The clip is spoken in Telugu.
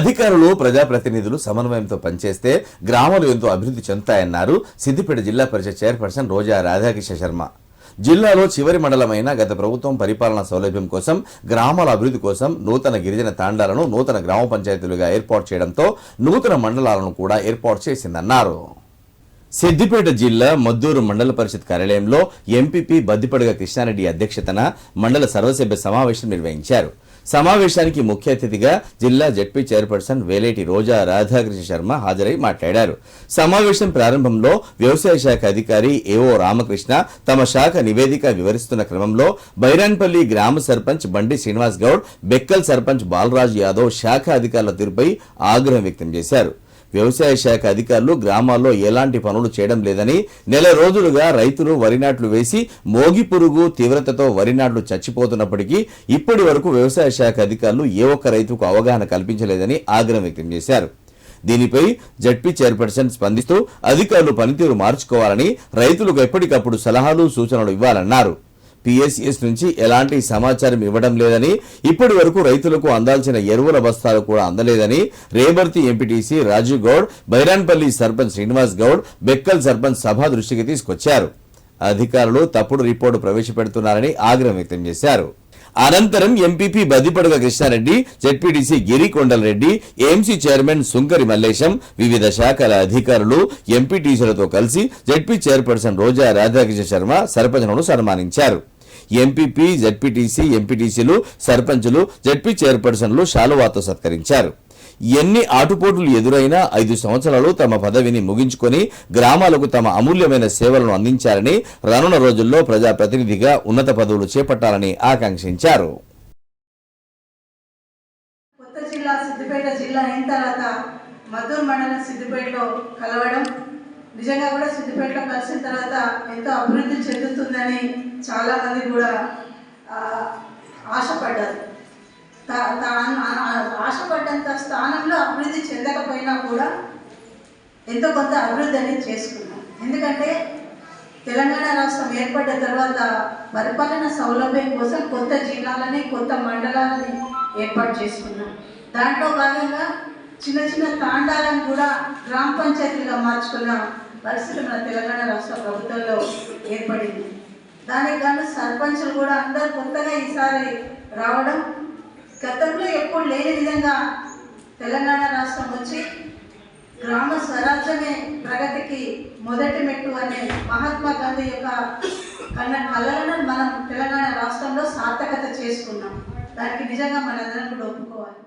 అధికారులు ప్రజాప్రతినిధులు సమన్వయంతో పనిచేస్తే గ్రామాలు ఎంతో అభివృద్ధి చెందుతాయన్నారు సిద్దిపేట జిల్లా పరిషత్ చైర్పర్సన్ రోజా రాధాకృష్ణ శర్మ. జిల్లాలో చివరి మండలమైన గత ప్రభుత్వం పరిపాలనా సౌలభ్యం కోసం గ్రామాల అభివృద్ధి కోసం నూతన గిరిజన తాండాలను నూతన గ్రామ పంచాయతీలుగా ఏర్పాటు చేయడంతో నూతన మండలాలను కూడా ఏర్పాటు చేసిందన్నారు. సిద్దిపేట జిల్లా మద్దూరు మండల పరిషత్ కార్యాలయంలో ఎంపీపీ బద్దిపడగ కృష్ణారెడ్డి అధ్యక్షతన మండల సర్వసభ్య సమావేశం నిర్వహించారు. సమావేశానికి ముఖ్య అతిథిగా జిల్లా జడ్పీ చైర్పర్సన్ వేలేటి రోజా రాధాకృష్ణ శర్మ హాజరై మాట్లాడారు. సమావేశం ప్రారంభంలో వ్యవసాయ శాఖ అధికారి ఏఓ రామకృష్ణ తమ శాఖ నివేదిక వివరిస్తున్న క్రమంలో బైరాన్పల్లి గ్రామ సర్పంచ్ బండి శ్రీనివాస్ గౌడ్ బెక్కల్ సర్పంచ్ బాలరాజు యాదవ్ శాఖ అధికారుల తీరుపై ఆగ్రహం వ్యక్తం చేశారు. వ్యవసాయ శాఖ అధికారులు గ్రామాల్లో ఎలాంటి పనులు చేయడం లేదని నెల రోజులుగా రైతులు వరి నాట్లు వేసి మోగి పురుగు తీవ్రతతో వరి నాట్లు చచ్చిపోతున్నప్పటికీ ఇప్పటి వరకు వ్యవసాయ శాఖ అధికారులు ఏ ఒక్క రైతుకు అవగాహన కల్పించలేదని ఆగ్రహం వ్యక్తం చేశారు. దీనిపై జడ్పీ చైర్పర్సన్ స్పందిస్తూ అధికారులు పనితీరు మార్చుకోవాలని రైతులకు ఎప్పటికప్పుడు సలహాలు సూచనలు ఇవ్వాలన్నారు. పిఎస్ఎస్ నుంచి ఎలాంటి సమాచారం ఇవ్వడం లేదని ఇప్పటి వరకు రైతులకు అందాల్సిన ఎరువుల బస్తాలు కూడా అందలేదని రేబర్తి ఎంపీటీసీ రాజు గౌడ్ బైరాన్పల్లి సర్పంచ్ శ్రీనివాస్ గౌడ్ బెక్కల్ సర్పంచ్ సభ దృష్టికి తీసుకొచ్చారు. అధికారులు తప్పుడు రిపోర్టు ప్రవేశపెడుతున్నారని ఆగ్రహం వ్యక్తం చేశారు. అనంతరం MPP Badipaduga Krishnareddy ZPTC Giri Kondalreddy AMC chairman Sunkari Mallesham వివిధ శాఖల అధికారులు ఎంపీటీసీలతో కలిసి జెడ్పీ చైర్పర్సన్ రోజా రాధాకృష్ణ శర్మ సర్పంచ్లను సన్మానించారు. ఎంపీపీ జెడ్పీటీసీ ఎంపీటీసీలు సర్పంచులు జెడ్పీ చైర్పర్సన్లు శాలువాతో సత్కరించారు. ఎన్ని ఆటుపోటులు ఎదురైనా ఐదు సంవత్సరాలు తమ పదవిని ముగించుకొని గ్రామాలకు తమ అమూల్యమైన సేవలను అందించాలని రానున్న రోజుల్లో ప్రజాప్రతినిధిగా ఉన్నత పదవులు చేపట్టాలని ఆకాంక్షించారు. జిల్లా సిద్దిపేట జిల్లా అయిన తర్వాత మద్దూరు మండలం సిద్దిపేటలో కలవడం నిజంగా కూడా సిద్దిపేటలో కలిసిన తర్వాత ఎంతో అభివృద్ధి చెందుతుందని చాలామంది కూడా ఆశపడ్డారు. తాను ఆశపడ్డంత స్థానంలో అభివృద్ధి చెందకపోయినా కూడా ఎంతో కొంత అభివృద్ధి అనేది చేసుకున్నాం. ఎందుకంటే తెలంగాణ రాష్ట్రం ఏర్పడిన తర్వాత పరిపాలన సౌలభ్యం కోసం కొత్త జిల్లాలని కొత్త మండలాలని ఏర్పాటు చేసుకున్నాం. దాంట్లో భాగంగా చిన్న చిన్న తాండాలను కూడా గ్రామ పంచాయతీలుగా మార్చుకున్న పరిస్థితి మన తెలంగాణ రాష్ట్ర ప్రభుత్వంలో ఏర్పడింది. దానికి గాను సర్పంచులు కూడా అందరూ కొత్తగా ఈసారి రావడం గతంలో ఎప్పుడు లేని విధంగా తెలంగాణ రాష్ట్రం వచ్చి గ్రామ స్వరాజ్యమే ప్రగతికి మొదటి మెట్టు అనే మహాత్మా గాంధీ యొక్క కన్న కళలను మనం తెలంగాణ రాష్ట్రంలో సార్థకత చేసుకున్నాం. దానికి నిజంగా మనందరం కూడా ఒప్పుకోవాలి.